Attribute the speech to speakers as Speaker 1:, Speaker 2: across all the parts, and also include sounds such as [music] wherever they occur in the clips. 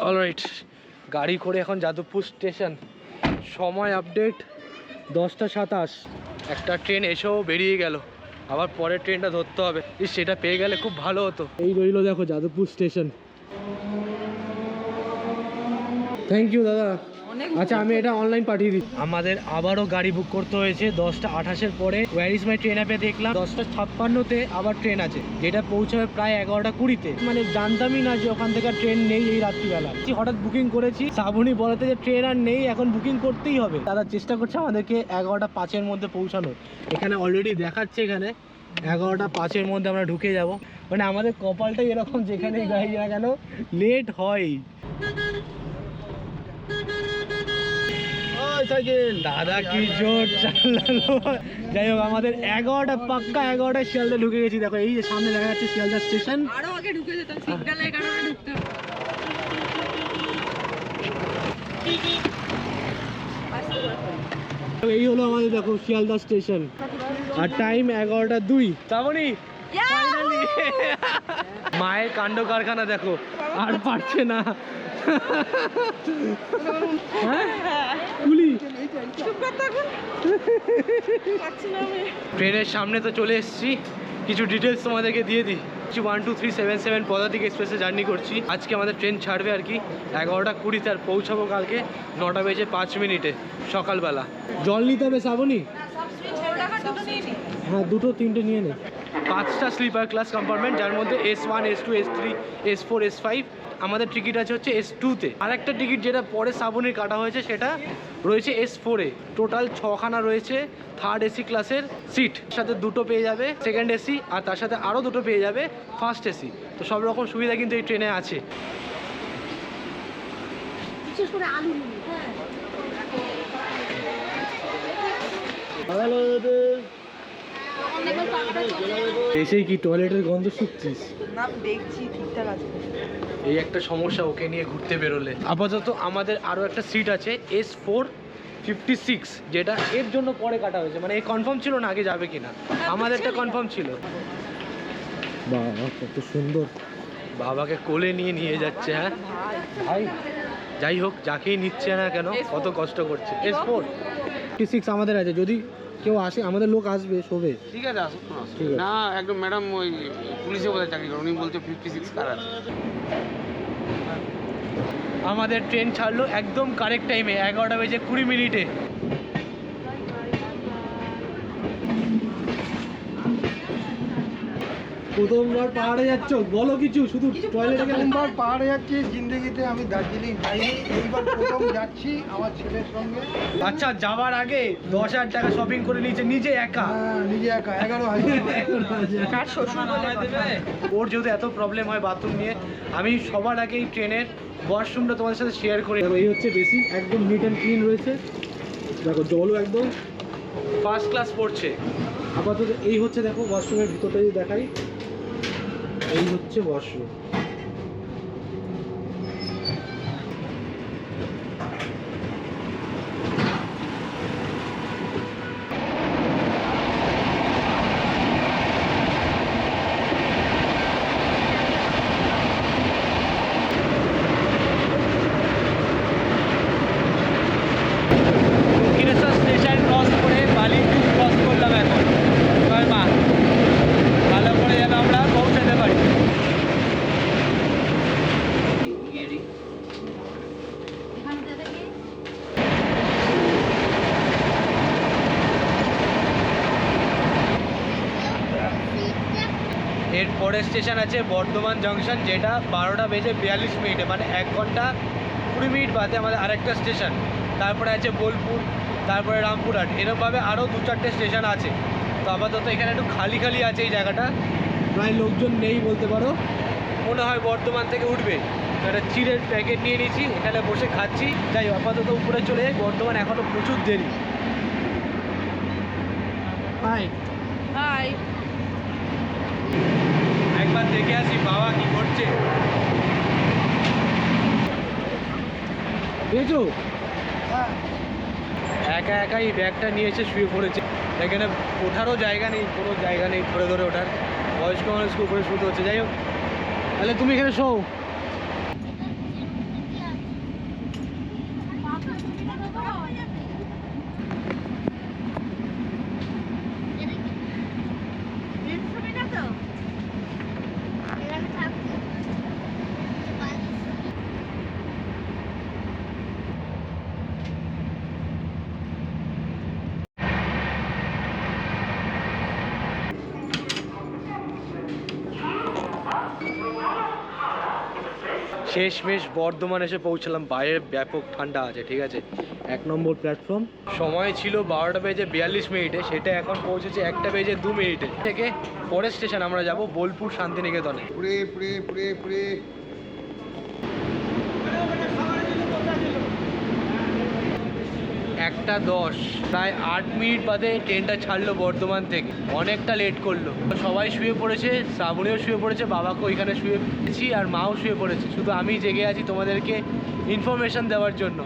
Speaker 1: Alright গাড়ি করে এখন যাদবপুর স্টেশন। সময় আপডেট দশটা সাতাশ। একটা ট্রেন এসেও বেরিয়ে গেল। আবার পরের ট্রেনটা ধরতে হবে। সেটা পেয়ে গেলে খুব ভালো হতো। এই রইল দেখো যাদবপুর স্টেশন। থ্যাংক ইউ দাদা। আচ্ছা আমি এটা অনলাইন পাঠিয়ে দিই আমাদের আবারও গাড়ি বুক করতে হয়েছে দশটা আঠাশের পরে। ওয়ার ইজ মাই ট্রেন অ্যাপে দেখলাম দশটা ছাপ্পান্নতে আবার ট্রেন আছে যেটা পৌঁছাবে প্রায় এগারোটা কুড়িতে। মানে জানতামই না যে ওখান থেকে ট্রেন নেই এই রাত্রিবেলা। হঠাৎ বুকিং করেছি শ্রাবণী বলাতে যে ট্রেন আর নেই এখন বুকিং করতেই হবে। তারা চেষ্টা করছে আমাদেরকে এগারোটা পাঁচের মধ্যে পৌঁছানো। এখানে অলরেডি দেখাচ্ছে এখানে এগারোটা পাঁচের মধ্যে আমরা ঢুকে যাব। মানে আমাদের কপালটাই এরকম যেখানে গাড়ি না কেন লেট হয়। দাদা কি জোর চালালো। যাই হোক আমাদের এগারোটা পাক্কা এগারোটা শিয়ালদা ঢুকে গেছি। দেখো এই যে সামনে দেখা যাচ্ছে শিয়ালদা স্টেশন।
Speaker 2: আরও আগে ঢুকে যেতাম সিগন্যালের কারণে ঢুকতে
Speaker 1: এই হলো আমাদের দেখো শিয়ালদা স্টেশন। আর টাইম এগারোটা দুই। ফাইনালি মায়ের কাণ্ড কারখানা দেখো। আর পারছে না। হ্যাঁ? ট্রেনের সামনে তো চলে এসেছি। কিছু ডিটেলস তোমাদেরকে দিয়ে দিই। কিছু one two three seven seven Padatik এক্সপ্রেসে জার্নি করছি। আজকে আমাদের ট্রেন ছাড়বে আর কি এগারোটা কুড়িতে আর পৌঁছাবো কালকে নটা বেজে পাঁচ মিনিটে সকালবেলা। জল নিতে হবে শ্রাবণী?
Speaker 2: ষোলো টাকার দুটো নিয়ে নি।
Speaker 1: হ্যাঁ দুটো তিনটে নিয়ে নে। পাঁচটা স্লিপার ক্লাস কম্পার্টমেন্ট যার মধ্যে S one S two S three S four S five আমাদের টিকিট আছে হচ্ছে এস টুতে আর একটা টিকিট যেটা পরে শ্রাবণীর কাটা হয়েছে সেটা রয়েছে এস ফোরে টোটাল ছখানা রয়েছে থার্ড এসি ক্লাসের সিট সাথে দুটো পেয়ে যাবে সেকেন্ড এসি আর তার সাথে আরও দুটো পেয়ে যাবে ফার্স্ট এসি তো সব রকম সুবিধা কিন্তু এই ট্রেনে আছে। এসেই কি টয়লেটের গন্ধ শুকছিস?
Speaker 2: না দেখছি ঠিকঠাক আছে।
Speaker 1: এই একটা সমস্যা ওকে নিয়ে ঘুরতে বেরোলে। আপাতত আমাদের আরও একটা সিট আছে এস ফোর ফিফটি সিক্স যেটা এর জন্য পরে কাটা হয়েছে। মানে এই কনফার্ম ছিল না আগে যাবে কিনা। আমাদেরটা কনফার্ম ছিল। বাবা কত সুন্দর। বাবাকে কোলে নিয়ে নিয়ে যাচ্ছে হ্যাঁ? ভাই। যাই হোক যাকেই নিচ্ছে না কেন কত কষ্ট করছে। এস ফোর ফিফটি সিক্স আমাদের আছে। যদি কেউ আসে আমাদের লোক আসবে শোবে
Speaker 3: ঠিক আছে
Speaker 1: ঠিক
Speaker 3: অসুবিধা
Speaker 1: আছে।
Speaker 3: না একদম ম্যাডাম ওই পুলিশে বোধহয় চাকরি করে উনি বলছে ফিফটি সিক্স কার আছে।
Speaker 1: আমাদের ট্রেন ছাড়লো একদম কারেক্ট টাইমে এগারোটা বেজে কুড়ি মিনিটে। প্রথমবার পাহাড়ে যাচ্ছ? বলো কিছু শুধু টয়লেটে গেলে।
Speaker 4: প্রথমবার পাহাড়ে যাচ্ছি জিন্দগিতে আমি দার্জিলিং যাইনি। এইবার প্রথম যাচ্ছি আমার ছেলের সঙ্গে।
Speaker 1: আচ্ছা যাওয়ার আগে দশ হাজার টাকা শপিং করে নিয়েছে নিজে একা?
Speaker 4: হ্যাঁ, নিজে একা এগারো হাজার
Speaker 2: শ্বশুর
Speaker 1: ওর যেহেতু এত প্রবলেম হয় বাথরুম নিয়ে আমি সবার আগে এই ট্রেনের ওয়াশরুমটা তোমাদের সাথে শেয়ার করি এই হচ্ছে বেশি একদম নিট অ্যান্ড ক্লিন রয়েছে। দেখো জলও একদম। ফার্স্ট ক্লাস পড়ছে। আপাতত এই হচ্ছে দেখো ওয়াশরুমের ভিতরটা যদি দেখাই এই হচ্ছে ওয়াশরুম দক্ষিণেশ্বর স্টেশন ক্রস করে বালিপুর ক্রস করলাম এখন এবার মা ভালো করে যেন আমরা পৌঁছাতে পারি এর পরের স্টেশন আছে বর্ধমান জংশন, যেটা বারোটা বেজে বিয়াল্লিশ মিনিটে মানে এক ঘণ্টা কুড়ি মিনিট বাদে আমাদের আরেকটা স্টেশন। তারপরে আছে বোলপুর, তারপরে রামপুরহাট। এরকমভাবে আরও দু চারটে স্টেশন আছে। তো আপাতত এখানে একটু খালি খালি আছে এই জায়গাটা। প্রায় লোকজন নেই বলতে পারো। মনে হয় বর্ধমান থেকে উঠবে। তো একটা চিড়ের প্যাকেট নিয়ে নিয়েছি এখানে বসে খাচ্ছি। যাই আপাতত উপরে চলে যাই। বর্ধমান এখনও প্রচুর দেরি। হাই
Speaker 2: হাই
Speaker 1: একবার দেখে আসি বাবা কি করছে। পেয়েছ একা একাই ব্যাগটা নিয়ে এসে শুয়ে পড়েছে। এখানে ওঠারও জায়গা নেই কোনো জায়গা নেই ধরে ধরে ওঠার। বয়স্ক মানুষকে উপরে শুতে হচ্ছে যাই হোক। তাহলে তুমি এখানে শো শেষমেশ বর্ধমান এসে পৌঁছলাম। বাইরে ব্যাপক ঠান্ডা আছে, ঠিক আছে? এক নম্বর প্ল্যাটফর্ম সময় ছিল বারোটা বেজে বিয়াল্লিশ মিনিটে, সেটা এখন পৌঁছেছে একটা বেজে দু মিনিটে। থেকে পরের স্টেশন আমরা যাব বোলপুর শান্তিনিকেতনে। একটা দশ, প্রায় আট মিনিট বাদে ট্রেনটা ছাড়লো বর্ধমান থেকে। অনেকটা লেট করল। সবাই শুয়ে পড়েছে, শ্রাবণীও শুয়ে পড়েছে বাবাকে ওইখানে শুয়ে পড়েছি আর মাও শুয়ে পড়েছে। শুধু আমি জেগে আছি তোমাদেরকে ইনফরমেশন দেওয়ার জন্য।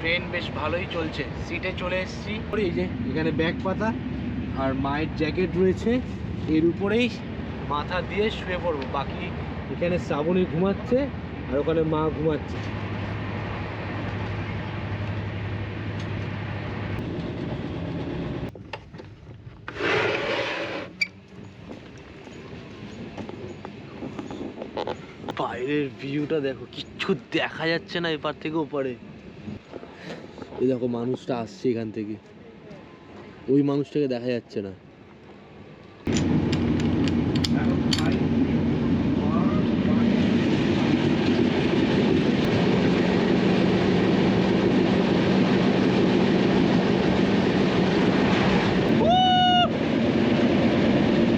Speaker 1: ট্রেন বেশ ভালোই চলছে। সিটে চলে এসেছি। এই যে এখানে ব্যাগ পাতা আর মায়ের জ্যাকেট রয়েছে। এর উপরেই মাথা দিয়ে শুয়ে পড়ব। বাকি এখানে শ্রাবণী ঘুমাচ্ছে। আর ওখানে মা ঘুমাচ্ছে। বাইরের ভিউটা দেখো, কিচ্ছু দেখা যাচ্ছে না এপার থেকে ওপারে। এই দেখো মানুষটা আসছে এখান থেকে। ওই মানুষটাকে দেখা যাচ্ছে না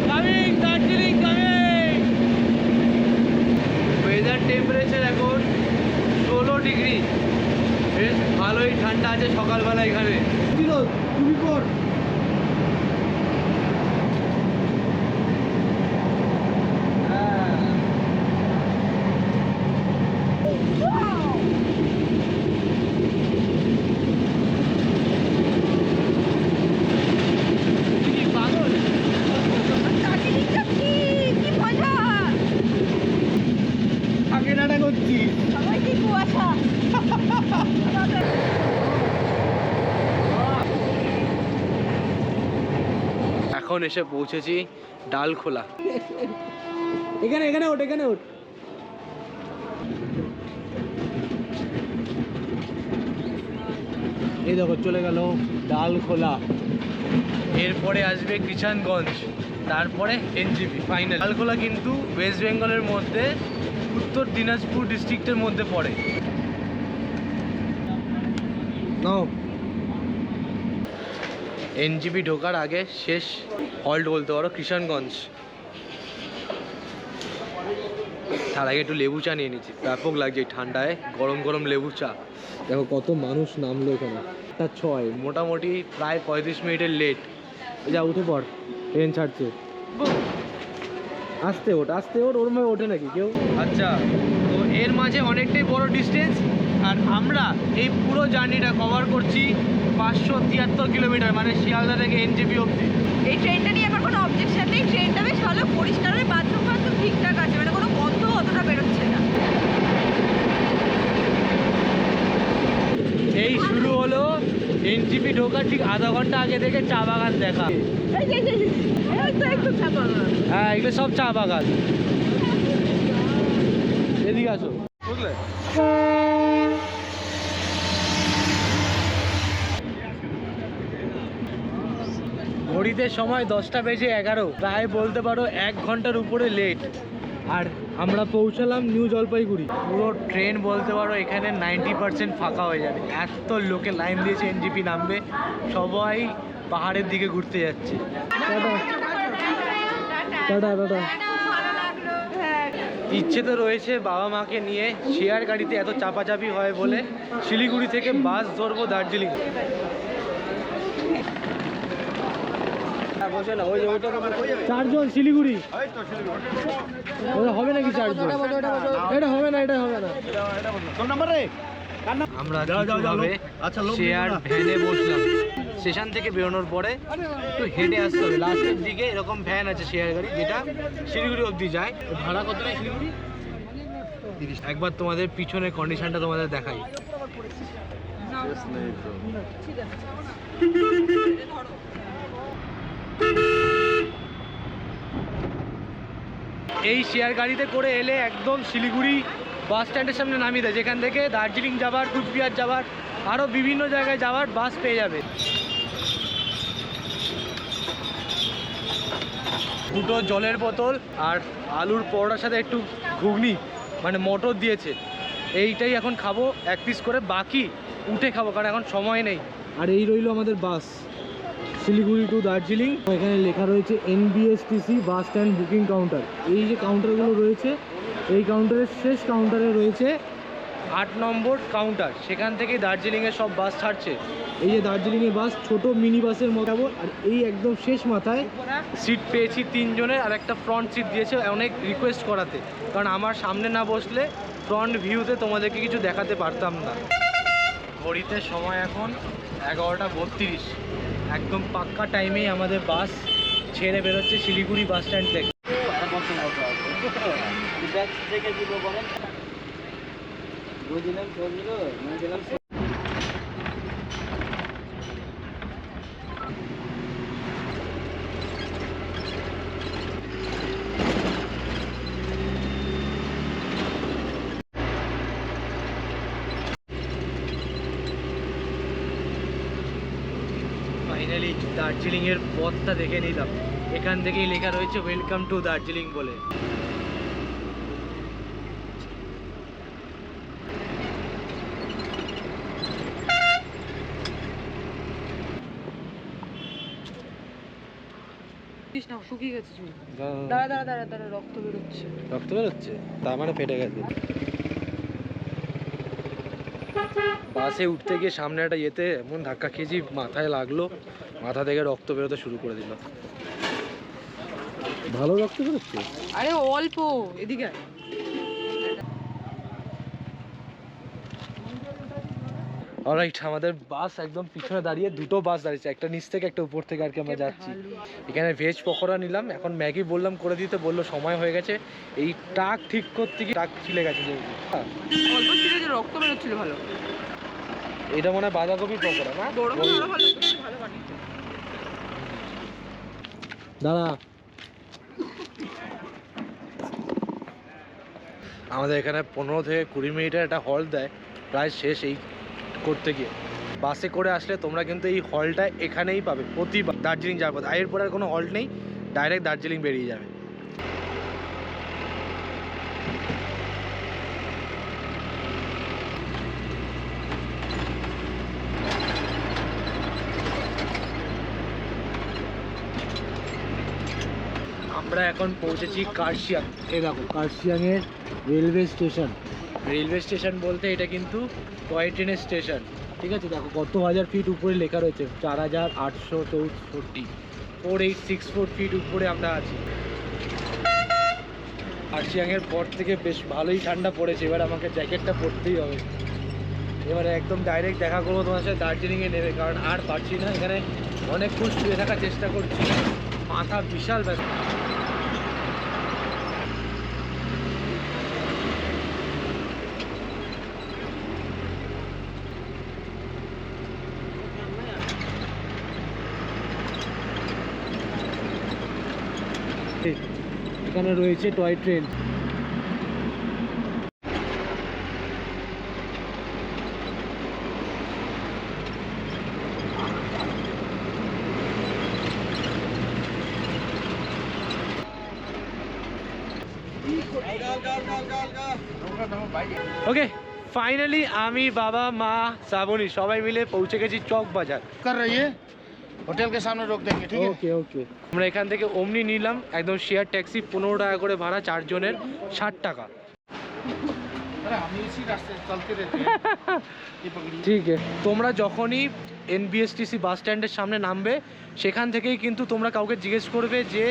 Speaker 1: coming Darjeeling coming weather temperature এখন ষোলো ডিগ্রি বেশ ভালোই ঠান্ডা আছে সকালবেলা এখানে তুমি কর পাগল
Speaker 2: দার্জিলিংটা কি কি মজা
Speaker 1: কেনাটা করছি
Speaker 2: সবাই কি কুয়াশা
Speaker 1: এখন এসে পৌঁছেছি ডালখোলা। এখানে এখানে ওঠ এখানে ওঠ। এই দেখো চলে গেল ডালখোলা। এরপরে আসবে কিষানগঞ্জ তারপরে এনজিপি ফাইনাল ডালখোলা কিন্তু ওয়েস্ট বেঙ্গলের মধ্যে উত্তর দিনাজপুর ডিস্ট্রিক্টের মধ্যে পড়ে। নাও। এনজিপি ঢোকার আগে শেষ হল্ট বলতে পারো, কিষানগঞ্জ। তার আগে একটু লেবু চা নিয়ে নিচ্ছি। ব্যাপক লাগছে ঠান্ডায়, গরম গরম লেবু চা। দেখো কত মানুষ নামলো এখানে। একটা ছয়, মোটামুটি প্রায় পঁয়ত্রিশ মিনিটের লেট যা, উঠে পড় ট্রেন ছাড়ছে। আসতে ওঠ আসতে ওঠ ওর মধ্যে ওঠে নাকি কেউ? আচ্ছা তো এর মাঝে অনেকটাই বড় ডিস্টেন্স আর আমরা এই পুরো জার্নিটা কভার করছি পাঁচশো তিয়াত্তর কিলোমিটার মানে শিয়ালদা থেকে এনজিপি অবধি
Speaker 2: এই ট্রেনটা নিয়ে আমার কোনো অবজেকশন নেই ট্রেনটা বেশ ভালো পরিষ্কার আর বাথরুম বাথরুম ঠিকঠাক আছে মানে কোনো গন্ধ অতটা বেরোচ্ছে না
Speaker 1: এই শুরু হলো এনজিপি ঢোকার ঠিক আধা ঘণ্টা আগে থেকে চা বাগান দেখা হ্যাঁ এগুলো সব চা বাগান এদিকে আসো বুঝলে ঘড়িতে সময় দশটা বেজে এগারো। প্রায় বলতে পারো এক ঘণ্টার উপরে লেট আর আমরা পৌঁছালাম নিউ জলপাইগুড়ি। পুরো ট্রেন বলতে পারো এখানে নাইনটি পার্সেন্ট ফাঁকা হয়ে যাবে। এত লোকে লাইন দিয়েছে এনজিপি নামবে, সবাই পাহাড়ের দিকে ঘুরতে যাচ্ছে। ইচ্ছে তো রয়েছে বাবা মাকে নিয়ে শেয়ার গাড়িতে এত চাপাচাপি হয় বলে শিলিগুড়ি থেকে বাস ধরবো দার্জিলিং। চারজন শিলিগুড়ি। হবে নাকি চারজন? এটা হবে না এটা হবে না। আমরা শেয়ার ভ্যানে বসলাম। স্টেশন থেকে বেরোনোর পরে একটু হেঁটে আসতে হবে। লাস্টের দিকে এরকম ভ্যান আছে শেয়ার গাড়ি যেটা শিলিগুড়ি অবধি যায়। ভাড়া কত নেয় শিলিগুড়ি একবার তোমাদের পিছনের কন্ডিশনটা তোমাদের দেখাই। [laughs] এই শেয়ার গাড়িতে করে এলে একদম শিলিগুড়ি বাস স্ট্যান্ডের সামনে নামিয়ে দেয়। যেখান থেকে দার্জিলিং যাবার, কুচবিহার যাবার আরও বিভিন্ন জায়গায় যাওয়ার বাস পেয়ে যাবে। দুটো জলের বোতল আর আলুর পরোটার সাথে একটু ঘুগনি মানে মটর দিয়েছে। এইটাই এখন খাব, এক পিস করে। বাকি উঠে খাব, কারণ এখন সময় নেই। আর এই রইল আমাদের বাস শিলিগুড়ি টু দার্জিলিং। এখানে লেখা রয়েছে NBSTC bus stand booking counter এই যে কাউন্টারগুলো রয়েছে, এই কাউন্টারের শেষ কাউন্টারে রয়েছে আট নম্বর কাউন্টার সেখান থেকেই দার্জিলিংয়ের সব বাস ছাড়ছে। এই যে দার্জিলিংয়ের বাস ছোট মিনি বাসের মতো। আর এই একদম শেষ মাথায় সিট পেয়েছি তিনজনের, আর একটা ফ্রন্ট সিট দিয়েছে অনেক রিকোয়েস্ট করাতে। কারণ আমার সামনে না বসলে ফ্রন্ট ভিউতে তোমাদেরকে কিছু দেখাতে পারতাম না। ঘড়িতে সময় এখন এগারোটা বত্রিশ। একদম পাক্কা টাইমেই আমাদের বাস ছেড়ে বেরোচ্ছে শিলিগুড়ি বাস স্ট্যান্ড থেকে। ফাইনালি দার্জিলিংয়ের পথটা দেখে নিলাম। এখান থেকেই লেখা রয়েছে ওয়েলকাম টু দার্জিলিং বলে।
Speaker 2: শুকিয়ে গেছে চুল। দাঁড়া দাঁড়া দাঁড়া দাঁড়া রক্ত বেরোচ্ছে।
Speaker 1: রক্ত বেরোচ্ছে? তার মানে ফেটে গেছে। বাসে উঠতে গিয়ে সামনে একটা ইয়েতে এমন ধাক্কা খেয়েছি মাথায় লাগল মাথা থেকে রক্ত বেরোতে শুরু করে দিল। ভালো রক্ত বেরোচ্ছে?
Speaker 2: আরে অল্প এদিকে
Speaker 1: অলরাইট আমাদের বাস একদম পিছনে দাঁড়িয়ে দুটো বাস দাঁড়িয়েছে একটা নিচ থেকে একটা উপর থেকে আর কি আমরা যাচ্ছি এখানে ভেজ পকোড়া নিলাম এখন ম্যাগি বললাম করে দিতে বলল সময় হয়ে গেছে। এই টাক ঠিক করতে গিয়ে টাক ছিলে গেছে
Speaker 2: রক্ত বেরোচ্ছিল ভালো।
Speaker 1: এটা মনে হয় বাঁধাকপির পকোড়া না?
Speaker 2: বড়
Speaker 1: ওই-
Speaker 2: ভালো ভালো ভালো বানিয়েছে।
Speaker 1: দাঁড়া। আমাদের এখানে পনেরো থেকে কুড়ি মিনিটের একটা হল দেয় প্রায় শেষ এই করতে গিয়ে। বাসে করে আসলে তোমরা কিন্তু এই হলটা এখানেই পাবে প্রতিবার। দার্জিলিং যাওয়ার পথ আর এরপর আর কোনো হল্ট নেই ডাইরেক্ট দার্জিলিং বেরিয়ে যাবে। আমরা এখন পৌঁছেছি কার্শিয়াং। এ দেখো কার্শিয়াংয়ের রেলওয়ে স্টেশন। রেলওয়ে স্টেশন বলতে এটা কিন্তু টয় ট্রেনের স্টেশন। ঠিক আছে? দেখো কত হাজার ফিট উপরে লেখা রয়েছে চার হাজার আটশো চৌষট্টি। Four eight six four feet উপরে আমরা আছি। কার্শিয়াংয়ের পর থেকে বেশ ভালোই ঠান্ডা পড়েছে। এবার আমাকে জ্যাকেটটা পরতেই হবে। এবারে একদম ডাইরেক্ট দেখা করব তোমার সাথে দার্জিলিংয়ে নেবে কারণ আর পারছি না এখানে অনেকক্ষণ শুয়ে থাকার চেষ্টা করছি। মাথা বিশাল ব্যথা। এখানে রয়েছে টয় ট্রেন ওকে ফাইনালি আমি বাবা, মা, শ্রাবণী সবাই মিলে পৌঁছে গেছি চক বাজার
Speaker 4: হোটেলকে সামনে রোক দেখি ঠিক
Speaker 1: ওকে ওকে আমরা এখান থেকে অমনি নিলাম একদম শেয়ার ট্যাক্সি পনেরো টাকা করে ভাড়া চারজনের ষাট টাকা। ঠিক তোমরা যখনই এনবিএসটিসি বাস স্ট্যান্ডের সামনে নামবে সেখান থেকেই কিন্তু তোমরা কাউকে জিজ্ঞেস করবে যে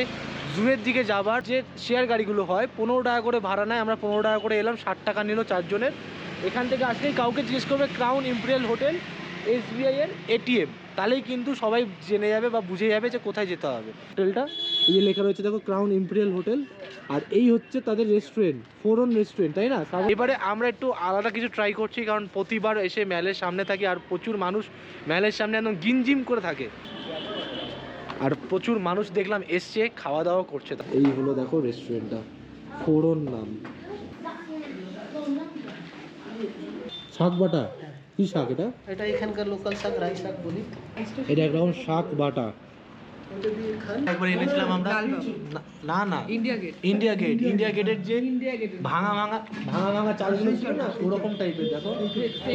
Speaker 1: জুয়ের দিকে যাবার যে শেয়ার গাড়িগুলো হয় পনেরো টাকা করে ভাড়া নেয় আমরা পনেরো টাকা করে এলাম ষাট টাকা নিল চারজনের। এখান থেকে আজকেই কাউকে জিজ্ঞেস করবে ক্রাউন ইম্পেরিয়াল হোটেল এসবিআই এর এটিএম তাহলেই কিন্তু সবাই জেনে যাবে বা বুঝে যাবে যে কোথায় যেতে হবে। হোটেলটা এই লেখা রয়েছে দেখো ক্রাউন ইম্পেরিয়াল হোটেল আর এই হচ্ছে তাদের রেস্টুরেন্ট ফোরন রেস্টুরেন্ট তাই না? এবারে আমরা একটু আলাদা কিছু ট্রাই করছি কারণ প্রতিবার এসে ম্যালের সামনে থাকি আর প্রচুর মানুষ ম্যালের সামনে একদম গিনজিম করে থাকে। আর প্রচুর মানুষ দেখলাম এসছে খাওয়া দাওয়া করছে। এই হলো দেখো রেস্টুরেন্টটা ফোরন নাম। শাক বাটা কি শাক এটা?
Speaker 5: এটা এখানকার লোকাল শাক রাই শাক বলি।
Speaker 1: এটা একরকম শাক বাটা। একবার এনেছিলাম আমরা। না- না
Speaker 2: India Gate
Speaker 1: India Gate India গেটের যে ভাঙা ভাঙা ভাঙা ভাঙা চালগুলো ছিল না ওরকম টাইপের দেখো।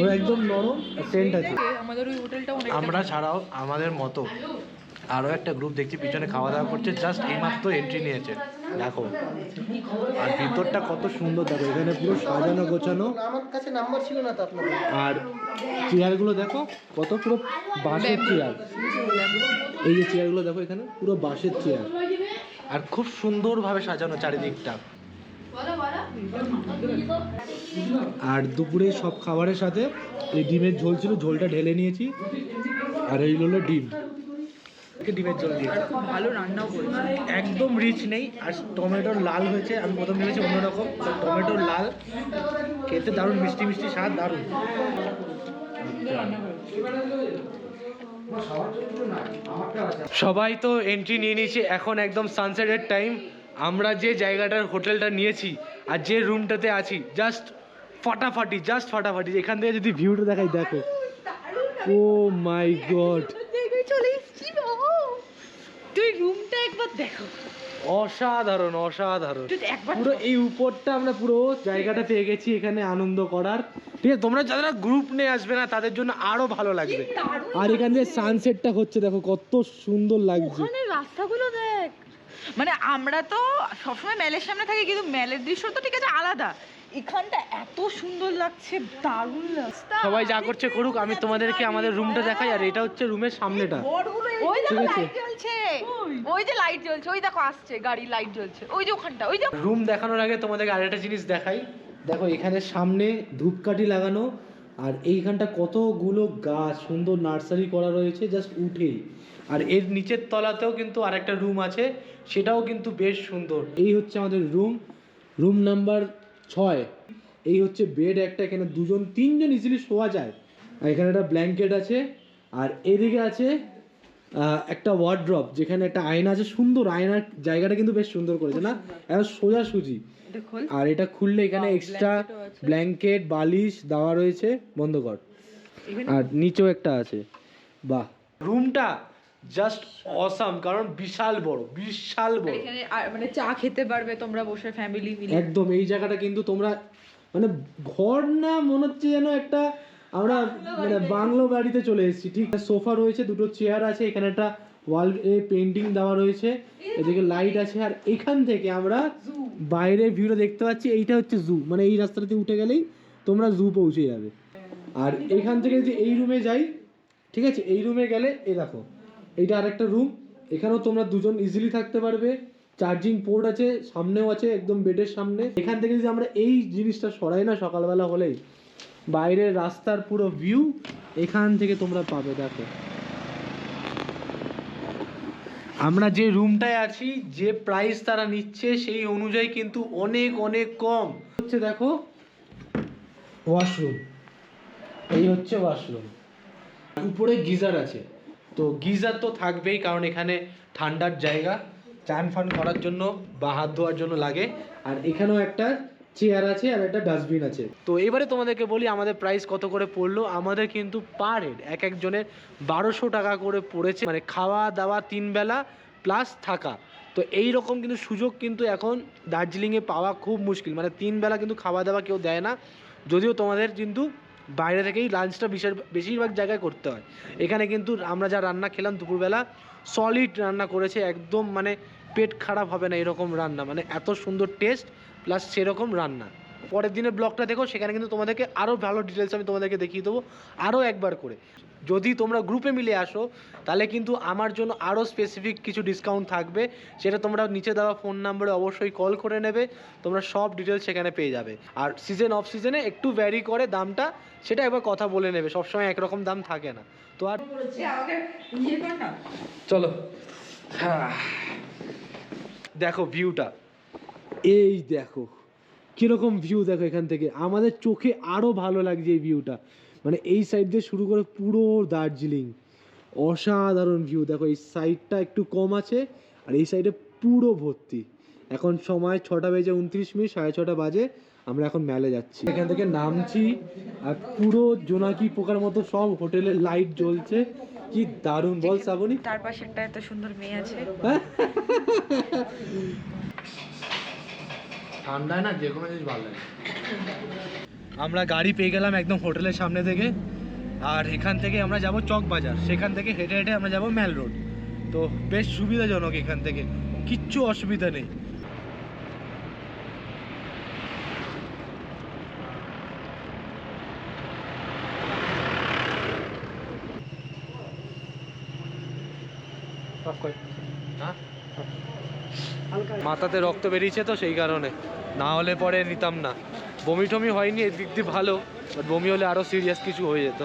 Speaker 1: একদম নরম সেন্ট আছে।
Speaker 2: আমাদের ওই হোটেলটা
Speaker 1: আমরা ছাড়াও আমাদের মতো। আরও একটা গ্রুপ দেখছি পিছনে খাওয়া দাওয়া করছে জাস্ট এইমাত্র এন্ট্রি নিয়েছে। দেখো আর ভিতরটা কত সুন্দর দেখো এখানে পুরো সাজানো গোছানো।
Speaker 4: আমার কাছে নাম্বার ছিল না তো আপনাদের
Speaker 1: আর চেয়ারগুলো দেখো কত পুরো বাঁশের চেয়ার এই যে চেয়ারগুলো দেখো এখানে পুরো বাঁশের চেয়ার আর খুব সুন্দরভাবে সাজানো চারিদিকটা। আর দুপুরে সব খাবারের সাথে এই ডিমের ঝোল ছিল ঝোলটা ঢেলে নিয়েছি। আর এই হলো ডিম। ডিমের ঝোল দিয়েছি
Speaker 2: খুব ভালো রান্নাও করেছে।
Speaker 1: একদম রিচ নেই আর টমেটোর লাল হয়েছে আমি প্রথম ভেবেছি অন্যরকম টমেটোর লাল খেতে দারুণ মিষ্টি মিষ্টি স্বাদ দারুণ। সবাই তো এন্ট্রি নিয়ে নিয়েছে এখন একদম সানসেটের টাইম আমরা যে জায়গাটার হোটেলটা নিয়েছি আর যে রুমটাতে আছি জাস্ট ফাটাফাটি জাস্ট ফাটাফাটি এখান থেকে যদি ভিউটা দেখাই দেখো। ও মাই গড
Speaker 2: জায়গায় চলে এসেছি বাবা তুই রুমটা একবার দেখো।
Speaker 1: অসাধারণ অসাধারণ। পুরো এই উপরটা আমরা পুরো জায়গাটা পেয়ে গেছি এখানে আনন্দ করার। ঠিক আছে তোমরা যারা গ্রুপ নিয়ে আসবে না তাদের জন্য আরও ভালো লাগবে। আর এখান দিয়ে সানসেটটা হচ্ছে দেখো কত সুন্দর লাগছে।
Speaker 2: ওখানে রাস্তাগুলো দেখ। মানে আমরা তো সবসময় মেলের সামনে থাকি কিন্তু মেলের দৃশ্য তো ঠিক আছে আলাদা। এখানটা এত সুন্দর লাগছে দারুণ লাগছে।
Speaker 1: সবাই যা করছে করুক আমি তোমাদেরকে আমাদের রুমটা দেখাই আর এটা হচ্ছে রুমের সামনেটা।
Speaker 2: ওই দেখো লাইট জ্বলছে। ওই। যে লাইট জ্বলছে ওই দেখো আসছে গাড়ি লাইট জ্বলছে। ওই যে ওখানটা ওই যে
Speaker 1: রুম দেখানোর আগে তোমাদেরকে আরেকটা জিনিস দেখাই। দেখো এখানে সামনে ধূপকাঠি লাগানো আর এইখানটা কতগুলো গাছ সুন্দর নার্সারি করা রয়েছে জাস্ট উঠেই। আর এর নিচের তলাতেও কিন্তু আরেকটা রুম আছে সেটাও কিন্তু বেশ সুন্দর। এই হচ্ছে আমাদের রুম রুম নাম্বার ছয়। এই হচ্ছে বেড একটা এখানে দুজন তিনজন ইজিলি শোয়া যায়। আর এখানে একটা ব্ল্যাঙ্কেট আছে। আর এদিকে আছে একটা ওয়ার্ড্রপ যেখানে একটা আয়না আছে। সুন্দর আয়নার জায়গাটা কিন্তু বেশ সুন্দর করেছে না? একদম সোজাসুজি আর এটা খুললে এখানে এক্সট্রা। ব্ল্যাঙ্কেট বালিশ দেওয়া রয়েছে বন্ধ কর। আর নিচেও একটা আছে। বাহ। রুমটা জাস্ট অসাম কারণ বিশাল বড় বিশাল বড়।
Speaker 2: এখানে মানে চা খেতে পারবে তোমরা বসে ফ্যামিলি মিলে।
Speaker 1: একদম এই জায়গাটা কিন্তু তোমরা মানে ঘর না মনে হচ্ছে যেন একটা আমরা মানে বাংলো বাড়িতে চলে এসেছি। ঠিক সোফা রয়েছে দুটো চেয়ার আছে এখানে একটা ওয়াল এ পেন্টিং দেওয়া রয়েছে এদিকে লাইট আছে আর এখান থেকে আমরা বাইরের ভিউটা দেখতে পাচ্ছি এইটা হচ্ছে জু মানে এই রাস্তাতে উঠে গেলেই তোমরা জু পৌঁছে যাবে। আর এখান থেকে যদি এই রুমে যাই ঠিক আছে এই রুমে গেলে এই দেখো এইটা আরেকটা রুম এখানেও তোমরা দুজন ইজিলি থাকতে পারবে। চার্জিং পোর্ট আছে, সামনেও আছে, একদম বেডের সামনে। এখান থেকে যদি আমরা এই জিনিসটা সরাই না সকালবেলা হলেই, বাইরের রাস্তার পুরো ভিউ এখান থেকে তোমরা পাবে, দেখো। আমরা যে রুমটায় আছি, যে প্রাইস তারা নিচ্ছে, সেই অনুযায়ী কিন্তু অনেক অনেক কম। হচ্ছে দেখো ওয়াশরুম এই হচ্ছে ওয়াশরুম উপরে গিজার আছে। তো গিজার তো থাকবেই, কারণ এখানে ঠান্ডার জায়গা। চান ফান করার জন্য বা হাত ধোয়ার জন্য লাগে। আর এখানেও একটা চেয়ার আছে আর একটা ডাস্টবিন আছে। তো এবারে তোমাদেরকে বলি, আমাদের প্রাইস কত করে পড়ল? আমাদের কিন্তু পার হেড এক একজনের বারোশো টাকা করে পড়েছে। মানে খাওয়া দাওয়া তিন বেলা প্লাস থাকা। তো এই রকম কিন্তু সুযোগ কিন্তু এখন দার্জিলিংয়ে পাওয়া খুব মুশকিল। মানে তিন বেলা কিন্তু খাওয়া দাওয়া কেউ দেয় না। যদিও তোমাদের কিন্তু বাইরে থেকেই লাঞ্চটা বিশেষ বেশিরভাগ জায়গায় করতে হয়। এখানে কিন্তু আমরা যা রান্না খেলাম দুপুরবেলা সলিড রান্না করেছে, একদম মানে পেট খারাপ হবে না এরকম রান্না। মানে এত সুন্দর টেস্ট প্লাস সেরকম রান্না। পরের দিনের ব্লগটা দেখো, সেখানে কিন্তু তোমাদেরকে আরও ভালো ডিটেলস আমি তোমাদেরকে দেখিয়ে দেবো আরও একবার করে। যদি তোমরা গ্রুপে মিলে আসো, তাহলে কিন্তু আমার জন্য আরও স্পেসিফিক কিছু ডিসকাউন্ট থাকবে, সেটা তোমরা নিচে দেওয়া ফোন নাম্বারে অবশ্যই কল করে নেবে, তোমরা সব ডিটেলস সেখানে পেয়ে যাবে। আর সিজন অফ সিজনে একটু ভ্যারি করে দামটা, সেটা একবার কথা বলে নেবে, সবসময় একরকম দাম থাকে না। তো আর চলো। হ্যাঁ। দেখো ভিউটা এই দেখো। কীরকম ভিউ দেখো এখান থেকে? আমাদের চোখে আরও ভালো লাগছে এই ভিউটা মানে এই সাইড দিয়ে শুরু করে পুরো দার্জিলিং। অসাধারণ ভিউ দেখো এই সাইডটা একটু কম আছে আর এই সাইডে পুরো ভর্তি। এখন সময় ছটা বেজে উনত্রিশ মিনিট সাড়ে ছটা বাজে। আমরা এখন মেলে যাচ্ছি। এখান থেকে নামছি আর পুরো জোনাকি পোকার মতো সব হোটেলের লাইট জ্বলছে। কি দারুণ। বল শ্রাবণী।
Speaker 2: তার পাশে একটা এত সুন্দর মেয়ে আছে।
Speaker 1: ঠান্ডায় না যে কোনো জিনিস ভালো লাগে। আমরা গাড়ি পেয়ে গেলাম একদম হোটেলের সামনে থেকে। আর এখান থেকে আমরা যাব চক বাজার। সেখান থেকে হেঁটে হেঁটে আমরা যাব ম্যাল রোড। তো বেশ সুবিধাজনক এখান থেকে। কিচ্ছু অসুবিধা নেই। হ্যাঁ মাথাতে রক্ত বেরিয়েছে তো সেই কারণে। না হলে পরে নিতাম না। বমি টমি হয়নি, এদিক দিয়ে ভালো বাট বমি হলে আরও সিরিয়াস কিছু হয়ে যেত।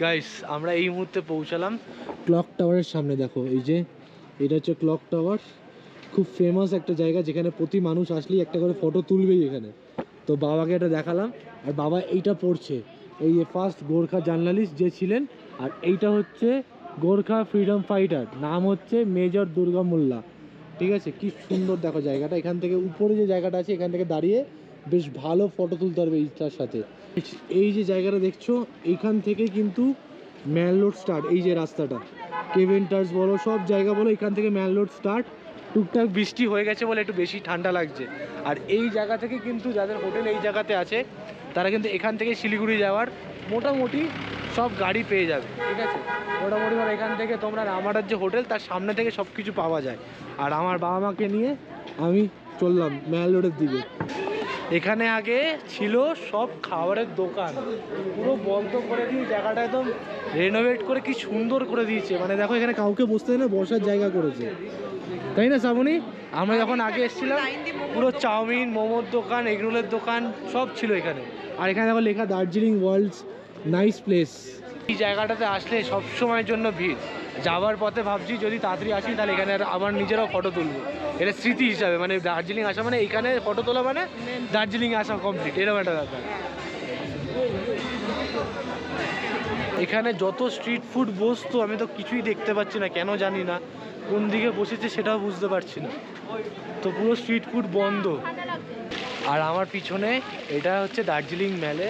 Speaker 1: গাইস আমরা এই মুহূর্তে পৌঁছালাম ক্লক টাওয়ারের সামনে, দেখো, এই যে, এটা হচ্ছে ক্লক টাওয়ার খুব ফেমাস একটা জায়গা যেখানে প্রতি মানুষ আসলেই একটা করে ফটো তুলবেই এখানে। তো বাবাকে এটা দেখালাম, আর বাবা এইটা পড়ছে। এই যে ফার্স্ট গোর্খা জার্নালিস্ট যে ছিলেন, আর এইটা হচ্ছে গোর্খা ফ্রিডম ফাইটার নাম হচ্ছে মেজর দুর্গা মোল্লা। ঠিক আছে? কি সুন্দর দেখো জায়গাটা। এখান থেকে উপরে যে জায়গাটা আছে, এখান থেকে দাঁড়িয়ে বেশ ভালো ফটো তুলতে পারবে এইটার সাথে। এই যে জায়গাটা দেখছ এইখান থেকে কিন্তু ম্যাল রোড স্টার্ট এই যে রাস্তাটা। কেভেন্টার্স বলো, সব জায়গা বলো, এখান থেকে ম্যাল রোড স্টার্ট টুকটাক বৃষ্টি হয়ে গেছে বলে একটু বেশি ঠান্ডা লাগছে। আর এই জায়গা থেকে কিন্তু যাদের হোটেল এই জায়গাতে আছে, তারা কিন্তু এখান থেকে শিলিগুড়ি যাওয়ার মোটামুটি সব গাড়ি পেয়ে যাবে ঠিক আছে? মোটামুটি ধর এখান থেকে তোমরা রামাডার যে হোটেল তার সামনে থেকে সব কিছু পাওয়া যায়। আর আমার বাবা মাকে নিয়ে আমি চললাম ম্যাল রোডের দিকে। এখানে আগে ছিল সব খাবারের দোকান। পুরো বন্ধ করে দিয়ে জায়গাটা একদম রেনোভেট করে কি সুন্দর করে দিয়েছে। মানে দেখো এখানে কাউকে বসতে না বসার জায়গা করেছে। তাই না শ্রাবণী? আমরা যখন আগে এসেছিলাম পুরো চাউমিন মোমোর দোকান এগরোলের দোকান সব ছিল এখানে। আর এখানে দেখো লেখা দার্জিলিং ওয়ার্ল্ডস নাইস প্লেস এই জায়গাটাতে আসলে সব সময়ের জন্য ভিড়। যাওয়ার পথে ভাবছি যদি তাড়াতাড়ি আসি, তাহলে এখানে আমার নিজেরাও ফটো তুলবো। এটা স্মৃতি হিসাবে মানে দার্জিলিং আসা মানে এখানে ফটো তোলা মানে দার্জিলিং আসা কমপ্লিট এরকম একটা ব্যাপার। এখানে যত স্ট্রিট ফুড বসতো আমি তো কিছুই দেখতে পাচ্ছি না, কেন জানি না। কোন দিকে বসেছে সেটাও বুঝতে পারছি না। তো পুরো স্ট্রিট ফুড বন্ধ। আর আমার পিছনে এটা হচ্ছে দার্জিলিং ম্যালে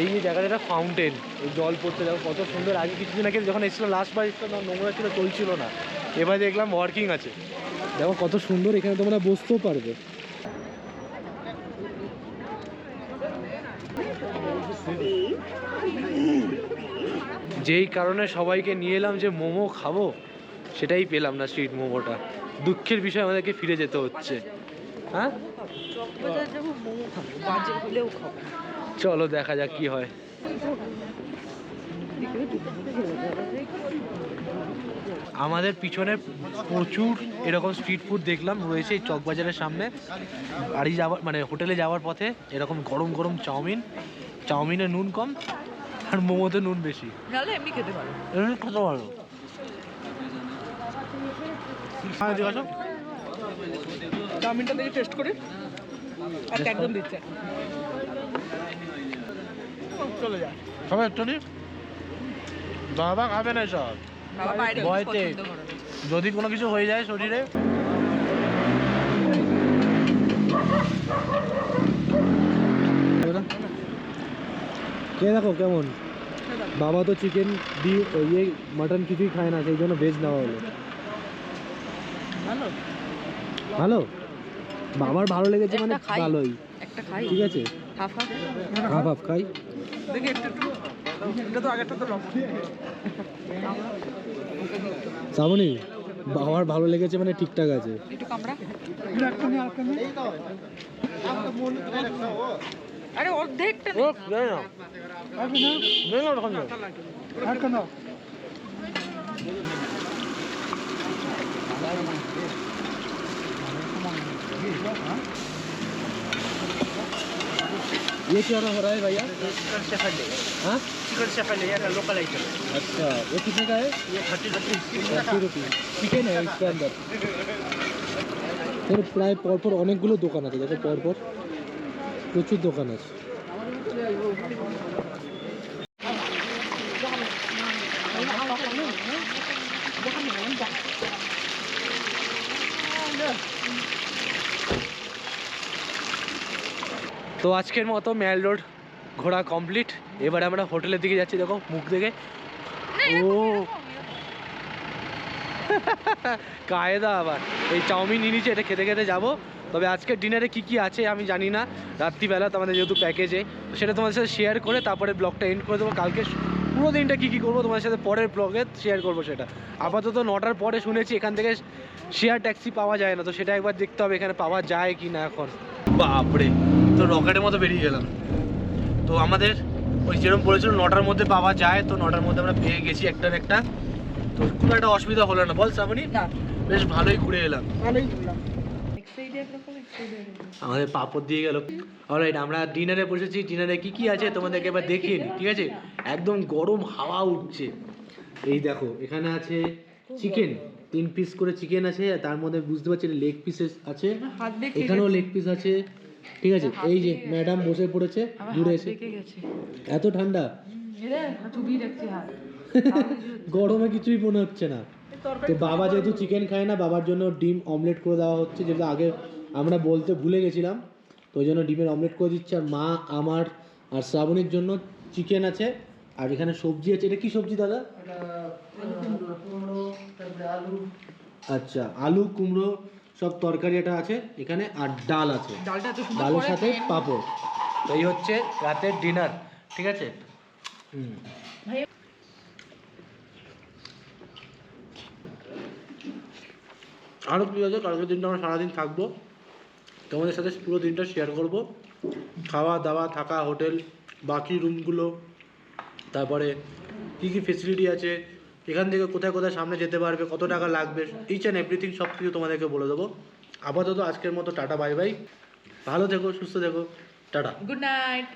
Speaker 1: এই যে জায়গাটা ফাউন্টেন এই জল পড়তে দেখো কত সুন্দর। আগে কিছুদিন আগে যখন এসেছিলাম লাস্ট বার এসেছিলাম, তখন নোংরা ছিল, চলছিল না। এবার দেখলাম ওয়ার্কিং আছে। দেখো কত সুন্দর, এখানে তোমরা বসতেও পারবে। যেই কারণে সবাইকে নিয়ে এলাম যে মোমো খাব, সেটাই পেলাম না স্ট্রিট মোমোটা। দুঃখের বিষয় আমাদেরকে ফিরে যেতে হচ্ছে। হ্যাঁ? চলো দেখা যাক কি হয়। আমাদের পিছনে প্রচুর এরকম স্ট্রিট ফুড দেখলাম রয়েছে এই চকবাজারের সামনে। বাড়ি যাওয়ার মানে হোটেলে যাওয়ার পথে এরকম গরম গরম চাউমিন চাউমিনে নুন কম আর মোমোতে নুন বেশি।
Speaker 2: নাহলে এমনি খেতে পারো।
Speaker 1: এমনি খেতে ভালো হ্যাঁ
Speaker 2: চাউমিনটা দেখে টেস্ট করে। একদম দিচ্ছে। চলে যা
Speaker 1: সবাই একটু বাবা খাবে না সব
Speaker 2: বাবা বাইরে কিছু
Speaker 1: ভয়তে। যদি কোনো কিছু হয়ে যায় শরীরে। কে দেখো কেমন? বাবা তো চিকেন দিয়ে ইয়ে মাটন কিছুই খায় না সেই জন্য ভেজ নেওয়া হলো।
Speaker 2: ভালো?
Speaker 1: বাবার ভালো লেগেছে মানে
Speaker 2: খাই।
Speaker 1: ভালোই।
Speaker 2: একটা খাই।
Speaker 1: ঠিক আছে?
Speaker 2: হাফ হাফ
Speaker 1: খাই।
Speaker 2: দেখি একটু একটু। এটা তো আগেরটা তো লবণ
Speaker 1: শ্রাবণী বাবার ভালো লেগেছে মানে ঠিকঠাক আছে।
Speaker 2: একটু কামড়া। আরে অর্ধেকটা
Speaker 1: ও। না। না ওরকম না ये क्या हो रहा है भैया हाँ
Speaker 3: চিকেন শেফালি এটা লোকাল আইটেম
Speaker 1: अच्छा ये कितने का है
Speaker 3: ये thirty thirty
Speaker 1: thirty rupees chicken है इसके अंदर এর প্রায় পরপর অনেকগুলো দোকান আছে দেখো পরপর প্রচুর দোকান আছে তো আজকের মতো ম্যাল রোড ঘোরা কমপ্লিট। এবারে আমরা হোটেলের দিকে যাচ্ছি দেখো মুখ দেখে। ও। [laughs] কায়দা আবার। এই চাউমিন নিয়ে নিচ্ছে এটা খেতে খেতে যাব। তবে আজকের ডিনারে কি কি আছে আমি জানি না। রাত্রিবেলা তোমাদের যেহেতু প্যাকেজে তো সেটা তোমাদের সাথে শেয়ার করে তারপরে ব্লগটা এন্ড করে দেবো। কালকে পুরো দিনটা কী কী করব তোমাদের সাথে পরের ব্লগে শেয়ার করব সেটা। আপাতত নটার পরে শুনেছি এখান থেকে শেয়ার ট্যাক্সি পাওয়া যায় না তো সেটা একবার দেখতে হবে এখানে পাওয়া যায় কি না এখন। বাপরে। তো রকেটের মতো বেরিয়ে গেলাম। তো আমাদের ওই যেরকম বলেছিল নটার মধ্যে পাওয়া যায় তো নটার মধ্যে আমরা পেয়ে গেছি একটার একটা। তো কোনো একটা অসুবিধা হলো না। বল শ্রাবণী? বেশ ভালোই ঘুরে এলাম।
Speaker 2: ভালোই ঘুরলাম।
Speaker 1: আমাদের পাপড় দিয়ে গেল। অলরাইট আমরা ডিনারে বসেছি। ডিনারে কি কি আছে তোমাদেরকে এবার দেখিয়ে নিই ঠিক আছে? একদম গরম হাওয়া উঠছে। এই দেখো এখানে আছে চিকেন তিন পিস করে চিকেন আছে আর তার মধ্যে বুঝতে পারছি লেগ পিসেস আছে। এখানেও লেগ পিস আছে। ঠিক আছে? এই যে ম্যাডাম বসে পড়েছে
Speaker 2: আমার
Speaker 1: দূরে এসে। এত ঠান্ডা? [laughs] গরমে কিছুই মনে হচ্ছে না। তো বাবা যেহেতু চিকেন খায় না বাবার জন্য ডিম অমলেট করে দেওয়া হচ্ছে যেটা আগে আমরা বলতে ভুলে গেছিলাম। তো ওই জন্য ডিমের অমলেট করে দিচ্ছে আর মা আমার আর শ্রাবণীর জন্য চিকেন আছে। আর এখানে সবজি আছে। এটা কি সবজি দাদা? আচ্ছা আলু কুমড়ো সব তরকারি এটা আছে এখানে আর ডাল আছে।
Speaker 2: ডালটা
Speaker 1: ডালের সাথে পাঁপড়। তো এই হচ্ছে রাতের ডিনার ঠিক আছে? হুম। আরও কী আছে? কালকের দিনটা আমরা সারাদিন থাকব। তোমাদের সাথে পুরো দিনটা শেয়ার করব। খাওয়া দাওয়া থাকা হোটেল বাকি রুমগুলো তারপরে কী কী ফেসিলিটি আছে? এখান থেকে কোথায় কোথায় সামনে যেতে পারবে, কত টাকা লাগবে ইচ অ্যান্ড এভরিথিং সব কিছু তোমাদেরকে বলে দেবো। আপাতত আজকের মতো, টাটা বাই বাই ভালো থেকো, সুস্থ থেকো। টাটা।
Speaker 2: Good night